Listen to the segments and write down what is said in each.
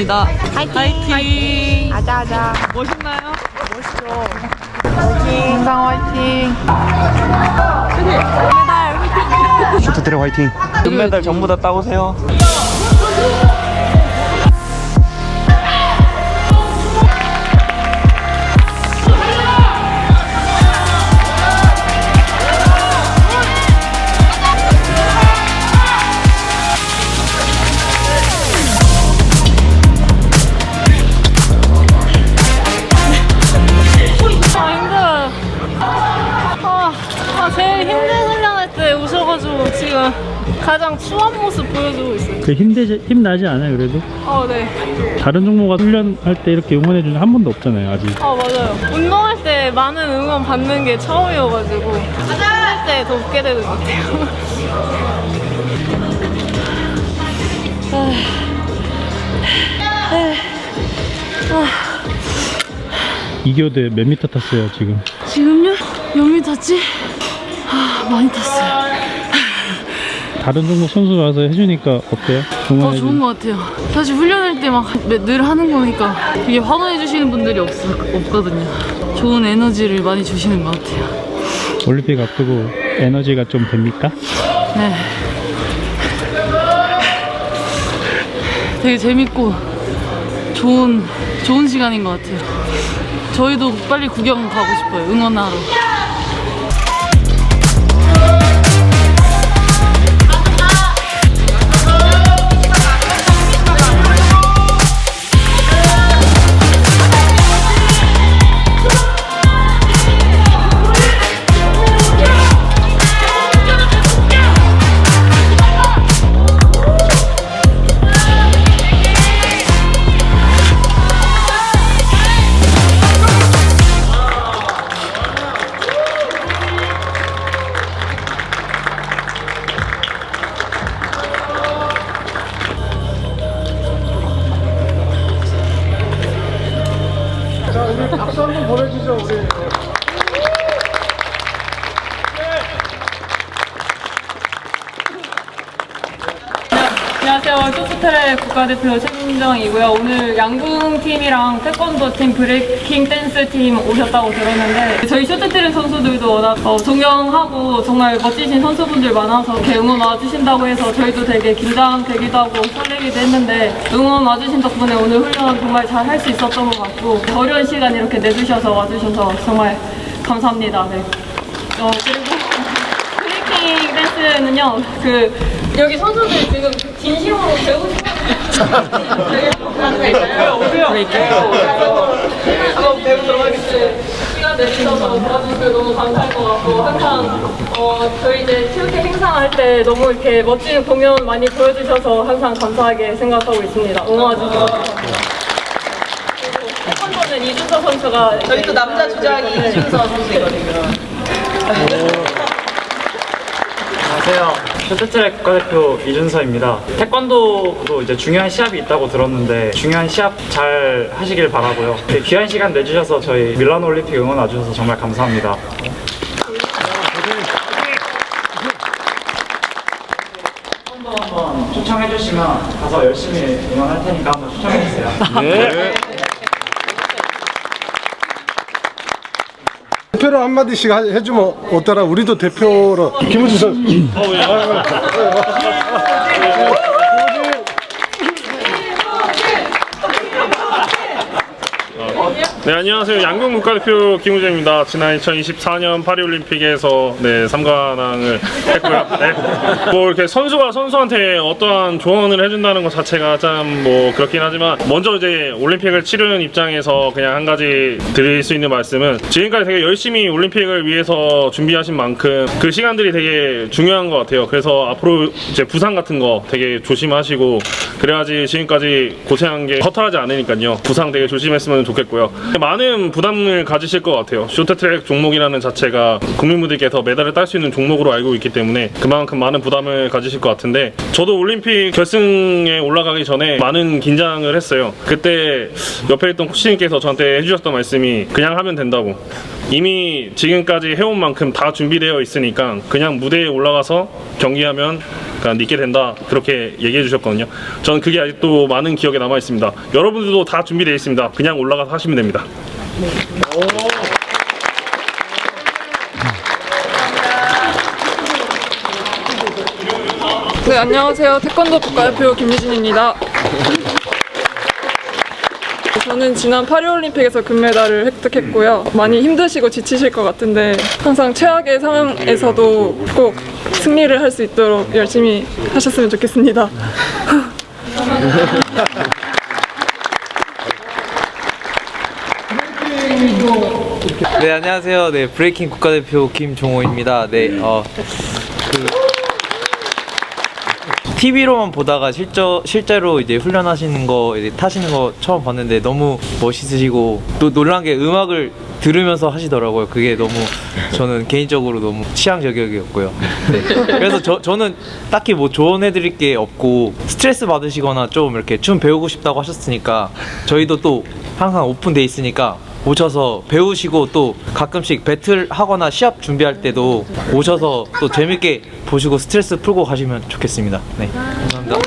응원하러 왔습니다. 화이팅! 아자 아자. 멋있나요? 인상 화이팅. 쇼트트랙 화이팅. 금메달 전부 다 따오세요. 그 힘들지 힘나지 않아요 그래도 어 네. 다른 종목가 훈련할 때 이렇게 응원해 주는 한 번도 없잖아요 아직 아 맞아요. 운동할 때 많은 응원 받는 게 처음이어가지고 훈련할 때더 웃게 되는 것 같아요. 이교대 몇 미터 탔어요 지금 지금요? 몇미 탔지? 아 많이 탔어요. 다른 종목 선수 와서 해주니까 어때요? 아 응원해 좋은 주것 같아요. 사실 훈련할 때 막 늘 하는 거니까 되게 환호해 주시는 분들이 없, 없거든요. 좋은 에너지를 많이 주시는 것 같아요. 올림픽 앞두고 에너지가 좀 됩니까? 네. 되게 재밌고 좋은 좋은 시간인 것 같아요. 저희도 빨리 구경 가고 싶어요. 응원하러. 안녕하세요. 쇼트트랙 국가대표 최민정이고요. 오늘 양궁 팀이랑 태권도 팀, 브레이킹 댄스 팀 오셨다고 들었는데 저희 쇼트트랙 선수들도 워낙 어, 존경하고 정말 멋지신 선수분들 많아서 응원 와주신다고 해서 저희도 되게 긴장되기도 하고 설레기도 했는데 응원 와주신 덕분에 오늘 훈련 정말 잘 할 수 있었던 것 같고 어려운 시간 이렇게 내주셔서 와주셔서 정말 감사합니다. 네. 어, 그리고 브레이킹 댄스는요, 그, 여기 선수들 지금 진심으로 배우고 싶어요. 브레이킹. 한번 배우 들어가겠어요. 시간 내주셔서 너무 감사할 것 같고, 항상, 어, 저희 이제 체육회 행사할 때 너무 이렇게 멋진 공연 많이 보여주셔서 항상 감사하게 생각하고 있습니다. 응원해주셔서 감사합니다. 그리고 태권도는 이준서 선수가 저희 또 남자 주장이 이준서 선수이거든요. 안녕하세요. 쇼트트랙 국가대표 이준서입니다. 태권도도 이제 중요한 시합이 있다고 들었는데 중요한 시합 잘 하시길 바라고요. 이렇게 귀한 시간 내주셔서 저희 밀라노 올림픽 응원 와주셔서 정말 감사합니다. 한번 초청해 주시면 가서 열심히 응원할 테니까 한번 초청해 주세요. 대표로 한마디씩 하- 해주면 어떠나 우리도 대표로. 김우주 선수 네 안녕하세요 양궁 국가대표 김우재입니다. 지난 2024년 파리올림픽에서 네 3관왕을 했고요. 네. 뭐 이렇게 선수가 선수한테 어떠한 조언을 해준다는 것 자체가 참 뭐 그렇긴 하지만 먼저 이제 올림픽을 치르는 입장에서 그냥 한 가지 드릴 수 있는 말씀은 지금까지 되게 열심히 올림픽을 위해서 준비하신 만큼 그 시간들이 되게 중요한 것 같아요. 그래서 앞으로 이제 부상 같은 거 되게 조심하시고 그래야지 지금까지 고생한 게 허탈하지 않으니까요. 부상 되게 조심했으면 좋겠고요. 많은 부담을 가지실 것 같아요. 쇼트트랙 종목이라는 자체가 국민분들께서 메달을 딸 수 있는 종목으로 알고 있기 때문에 그만큼 많은 부담을 가지실 것 같은데 저도 올림픽 결승에 올라가기 전에 많은 긴장을 했어요. 그때 옆에 있던 코치님께서 저한테 해주셨던 말씀이 그냥 하면 된다고. 이미 지금까지 해온 만큼 다 준비되어 있으니까 그냥 무대에 올라가서 경기하면 그러니까 있게 된다 그렇게 얘기해 주셨거든요. 저는 그게 아직도 많은 기억에 남아 있습니다. 여러분들도 다 준비되어 있습니다. 그냥 올라가서 하시면 됩니다. 네, 안녕하세요. 태권도 국가대표 김유진입니다. 저는 지난 파리올림픽에서 금메달을 획득했고요. 많이 힘드시고 지치실 것 같은데 항상 최악의 상황에서도 꼭 승리를 할 수 있도록 열심히 하셨으면 좋겠습니다. 네 안녕하세요. 네 브레이킹 국가대표 김종호입니다. 네 어. 그 TV로만 보다가 실저, 실제로 이제 훈련하시는 거 이제 타시는 거 처음 봤는데 너무 멋있으시고 또 놀란 게 음악을 들으면서 하시더라고요. 그게 너무 저는 개인적으로 너무 취향 저격이었고요. 네. 그래서 저, 저는 딱히 뭐 조언해드릴 게 없고 스트레스 받으시거나 좀 이렇게 춤 배우고 싶다고 하셨으니까 저희도 또 항상 오픈돼 있으니까 오셔서 배우시고 또 가끔씩 배틀 하거나 시합 준비할 때도 오셔서 또 재밌게 보시고 스트레스 풀고 가시면 좋겠습니다. 네, 감사합니다.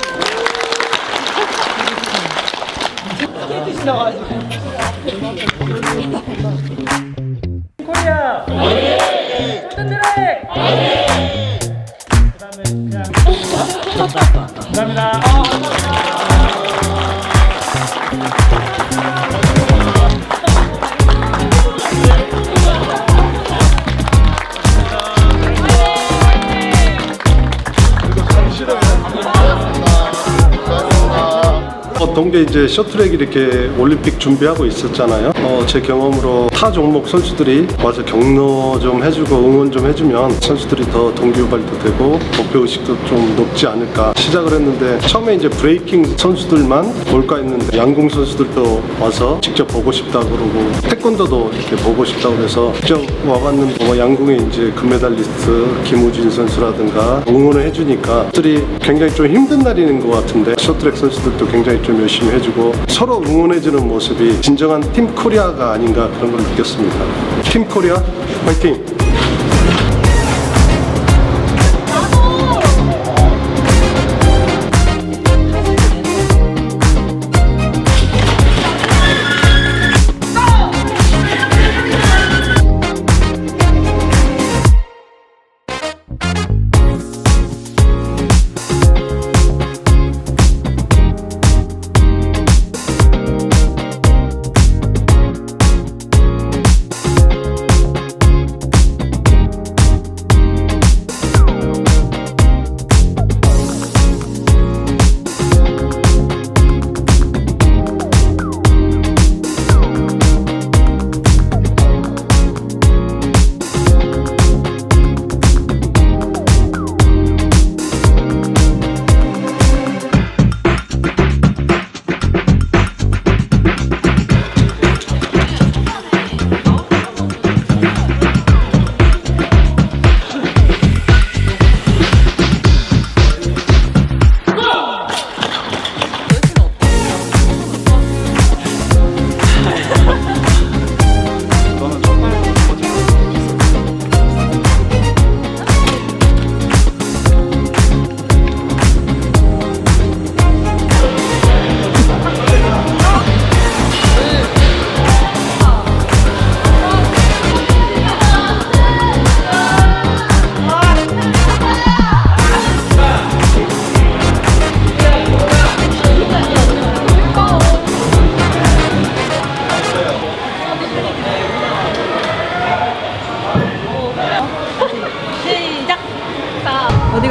이제 쇼트랙 이렇게 올림픽 준비하고 있었잖아요. 어, 제 경험으로 타 종목 선수들이 와서 격려 좀 해주고 응원 좀 해주면 선수들이 더 동기유발도 되고 목표 의식도 좀 높지 않을까 시작을 했는데 처음에 이제 브레이킹 선수들만 올까 했는데 양궁 선수들도 와서 직접 보고 싶다 그러고 태권도도 이렇게 보고 싶다고 그래서 직접 와봤는데 뭐 양궁의 이제 금메달리스트 김우진 선수라든가 응원을 해주니까 들이 굉장히 좀 힘든 날인 것 같은데 쇼트랙 선수들도 굉장히 좀 열심히 해주고 서로 응원해주는 모습이 진정한 팀 코리아가 아닌가 그런 걸 느꼈습니다. 팀 코리아 화이팅!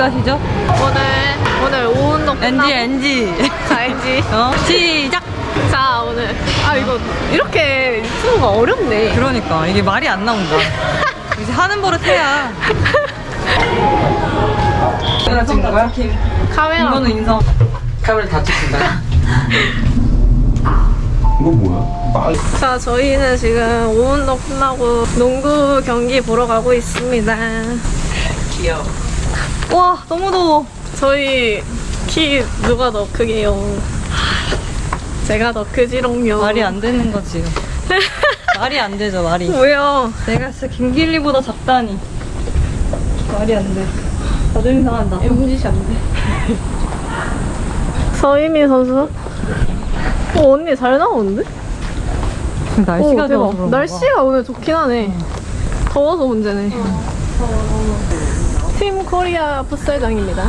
가시죠? 오늘 오늘 오후 운동 끝나고 NG NG. 어? 시작! 자 오늘 아 이거 이렇게 유튜브가 어렵네. 그러니까 이게 말이 안 나온다 이제 하는 버릇 해야 카메라 찍는 거야? 카메라 이거는 인성 카메라 다 찍힌다 자 저희는 지금 오후 운동 끝나고 농구 경기 보러 가고 있습니다. 귀여워 와 너무 더워 저희 키 누가 더 크게요? 제가 더 크지롱요. 말이 안 되는 거지 말이 안 되죠 말이 왜요? 내가 진짜 김길리보다 작다니 말이 안돼 다들 이상한다. MG 샷인데. 서희미 선수. 어, 언니 잘 나오는데? 날씨가 오, 대박. 그런가 봐. 날씨가 오늘 좋긴 하네. 더워서 문제네. 팀 코리아 풋살장입니다.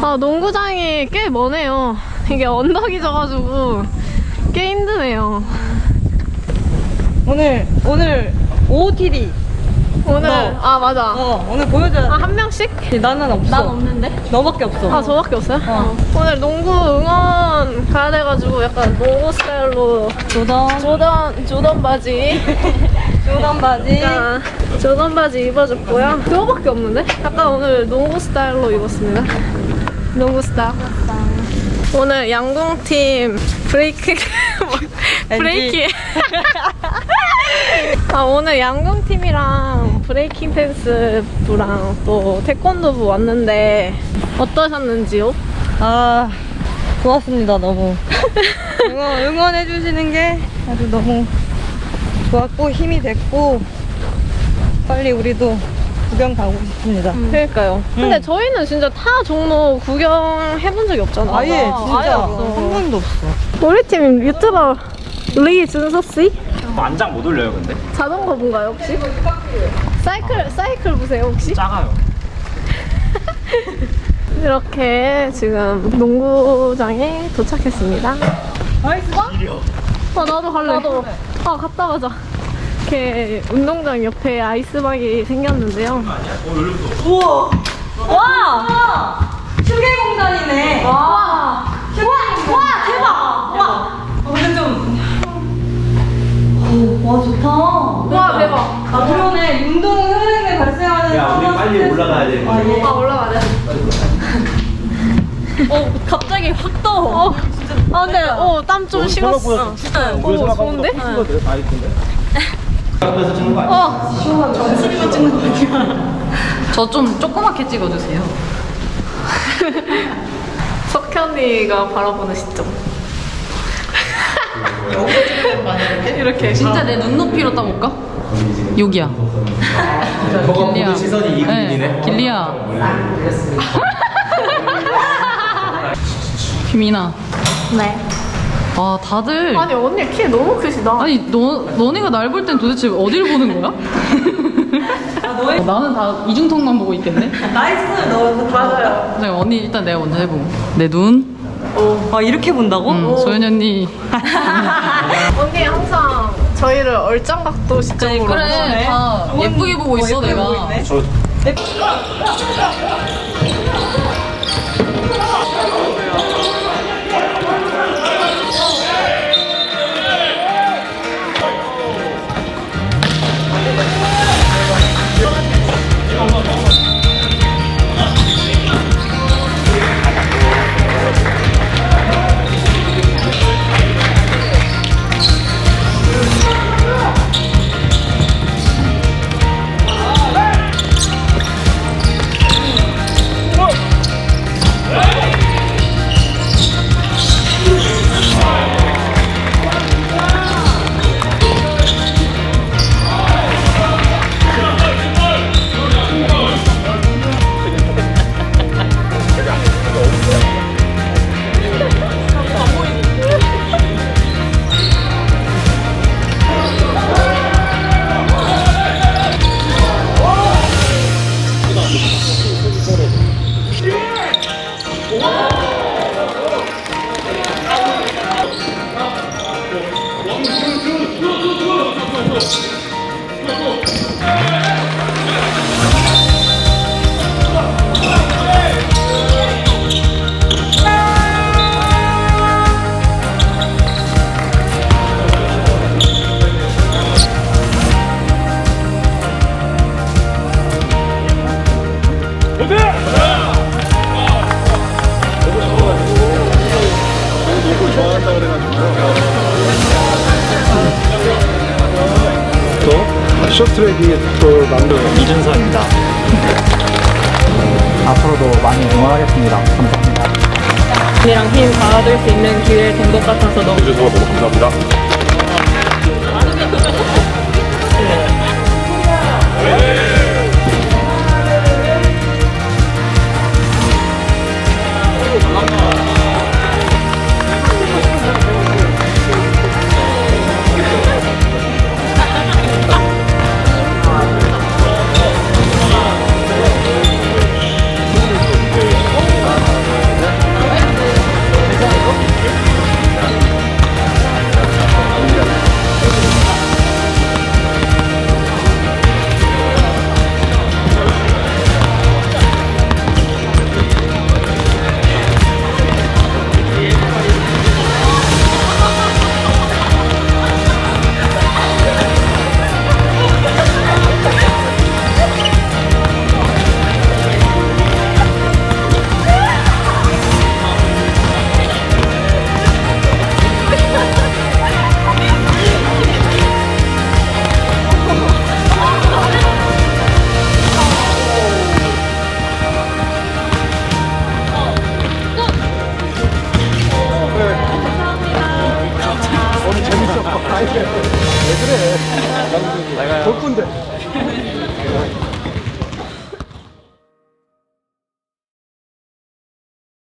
아, 농구장이 꽤 머네요. 이게 언덕이 져가지고 꽤 힘드네요. 오늘 오늘 OOTD. 오늘, 너. 아, 맞아. 어 오늘 보여줘야 아, 한 명씩? 돼. 나는 없어. 난 없는데? 너밖에 없어. 아, 저밖에 없어요? 어. 오늘 농구 응원 가야 돼가지고 약간 농구 스타일로 조던 조던, 조던 바지. 조던 바지. 조던 바지 입어줬고요. 그거밖에 없는데? 약간 오늘 농구 스타일로 입었습니다. 농구 스타일. 오늘 양궁팀 브레이크 브레이킹 아 오늘 양궁팀이랑 브레이킹 댄스부랑 또 태권도부 왔는데 어떠셨는지요? 아 좋았습니다 너무 응원, 응원해 주시는 게 아주 너무 좋았고 힘이 됐고 빨리 우리도 구경 가고 싶습니다 그러니까요. 근데 저희는 진짜 타 종목 구경해본 적이 없잖아. 아예 아예 진짜 없어. 한 번도 없어 우리 팀 유튜버 리 준섭 씨 안장 못 올려요 근데? 자전거 본가요 혹시? 사이클 사이클 보세요 혹시? 작아요. 이렇게 지금 농구장에 도착했습니다. 아이스방? 아 나도 갈래. 나도. 아 갔다 가자. 이렇게 운동장 옆에 아이스방이 생겼는데요. 우와 와 휴게 공간이네 와 와, 와 대박 와 오늘 좀 오, 와 좋다 와 대박. 아 그러네 운동 흐름에 발생하는 야 우리 빨리 올라가야 돼. 아, 예. 아 올라가자. 어 갑자기 확 더워 어. 아 근데 어땀 좀 식었어. 진짜. 어 좋은데? 어. 저좀 조그맣게 찍어주세요. 석현이가 바라보는 시점. 이렇게. 진짜 내 눈높이로 따볼까? 여기야. 길리야 시선이 이 네, 길리야. 김이나 네. 와 다들 아니 언니 키 너무 크시다. 아니 너 너네가 날 볼 땐 도대체 어디를 보는 거야? 어, 나는 다 이중턱만 보고 있겠네. 나이스 너 맞아요. 네, 언니 일단 내가 먼저 해보고 내 눈. 아 이렇게 본다고? 응, 소연이 언니. 언니 항상 저희를 얼짱각도 시점으로 그래 보시네. 다 예쁘게 보고 있어 내가. 또 쇼트트랙이 또 남들 이준서입니다. 앞으로도 많이 응원하겠습니다. 감사합니다. 언니랑 힘 받을 수 있는 기회 된 것 같아서 너무 해주셔서 너무 감사합니다.